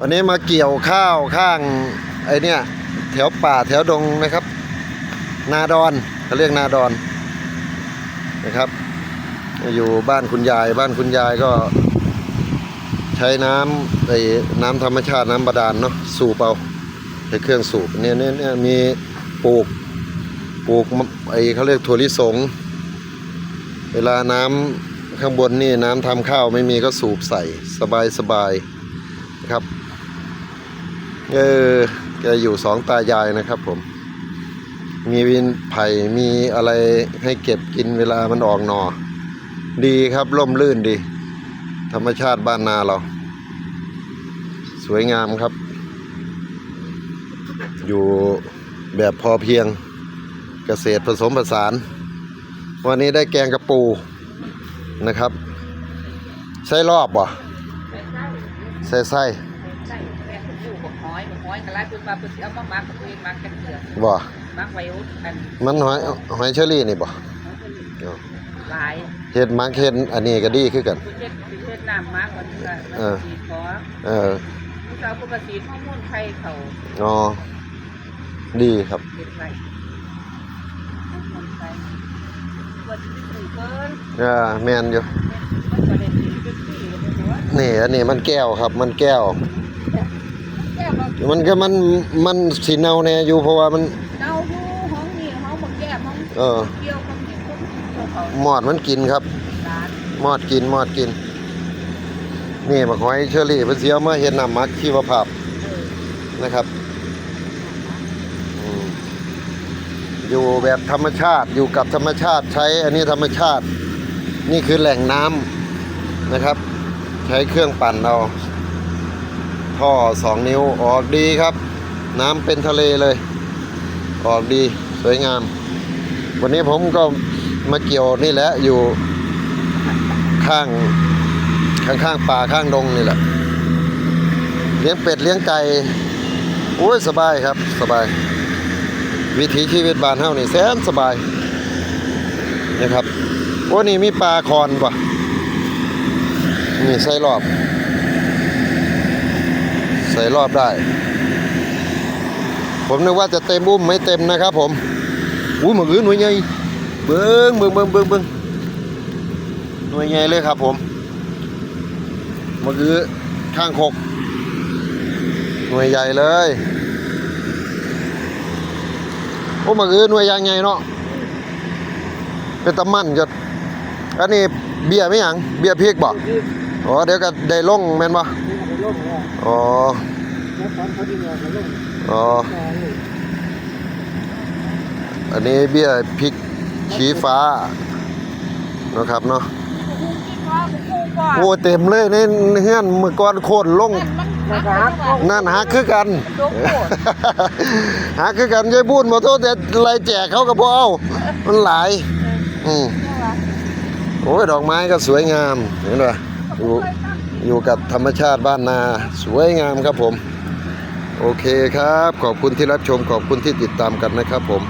วันนี้มาเกี่ยวข้าวข้างไอเนี่ยแถวป่าแถวดงนะครับ นาดอนเขาเรียกนาดอนนะครับ อยู่บ้านคุณยาย บ้านคุณยายก็ ใช้น้ำไอ้น้ำธรรมชาติน้ำบาดาลเนาะสูบเอาใช้เครื่องสูบเนี่ยเนี่ยเนี่ยมีปลูกปลูกไอ้เขาเรียกถั่วลิสง เวลาน้ำข้างบนนี่น้ำทำข้าวไม่มีก็สูบใส่สบายสบายนะครับ เออแกอยู่สองตายายนะครับผม มีวินไผ่มีอะไรให้เก็บกินเวลามันออกหนอ ดีครับร่มรื่นดี ธรรมชาติบ้านนาเรา สวยงามครับ อยู่แบบพอเพียงเกษตรผสมผสาน วันนี้ได้แกงกระปูนะครับใส่รอบบ่ใส่ไส้ใช่แม่ผม อยู่บอกน้อยบอกน้อยก็ไล่ปืนมาปืนเอามามักปืนมักกันเถื่อนบ่มักไว้อันมันหอยหอยเชอรี่นี่บ่หลายเฮ็ดมักเฮ็ดอันนี้ก็ดีคือกันคุณเช็ดคุณเช็ดน้ำมากกว่านี้ละเออสีขอเออผู้สาวปกติข้อมูลไทยเขาอ๋อดีครับเก็บไว้ข้อมูลไทยควรจะถือเพิ่นอ่าแม่นอยู่มันประเด็นที่เป็นที่เลยว่า นี่อันนี้มันแก้วครับ มันแก้วแก้วเรา มันก็มันมันสีเนาแน่อยู่เพราะว่ามันเน่าอยู่ห้องนี้ห้องบนแก้มห้องเออเกี่ยวกับที่คนเกี่ยวเขามอดมันกินครับร้านมอดกินมอดกิน นี่บักหอยเชอรี่เพิ่นสิเอามาเฮ็ดน้ำมักชีวภาพเออนะครับอืมอยู่แบบธรรมชาติอยู่กับธรรมชาติใช้อันนี้ธรรมชาติ นี่คือแหล่งน้ำนะครับ ใช้เครื่องปั่นเอา ท่อสองนิ้วออกดีครับ น้ำเป็นทะเลเลย ออกดีสวยงาม วันนี้ผมก็มาเกี่ยวนี่แหละอยู่ข้างข้างข้างป่าข้างดงนี่แหละเลี้ยงเป็ดเลี้ยงไก่โอ้ยสบายครับสบาย วิถีชีวิตบ้านเฮานี่แสนสบายนะครับโอ้นี่มีปลาคอนป่ะนี่ใส่รอบ ส่รอบได้ ผมนึกว่าจะเต็มอุ้มไม่เต็มนะครับ ผมอุ้ยหมือหน่วยใหญ่เบิ้งเบิ้งเบิ้งเบิ้งเบิ้งหน่วยใหญ่เลยครับ ผมหมือข้างคกหน่วยใหญ่เลยโอ้มาคือหน่วยใหญ่ไงเนาะเป็นตะมั่นจดอันนี้เบียร์ไม่หยังเบียร์พริกบ่อ๋อเดี๋ยวก็ได้ลงแม่นบ่ อ๋ออ๋อ อันนี้เบียร์พริกชี้ฟ้าเนาะครับเนาะคุ้งกินว่าคุ้งก่อนโอ้เต็มเลยในเฮือนเมื่อก่อนโคตรลงมันหักนั่นหาคือกันโดนโกรธหาคือกันยายบุญมาโทษแต่ไรแจกเขาก็บ่เอามันหลายอืมโอ้ยดอกไม้ก็สวยงามเห็นป่ะอยู่ อยู่กับธรรมชาติบ้านนาสวยงามครับผม โอเคครับ ขอบคุณที่รับชมขอบคุณที่ติดตามกันนะครับผม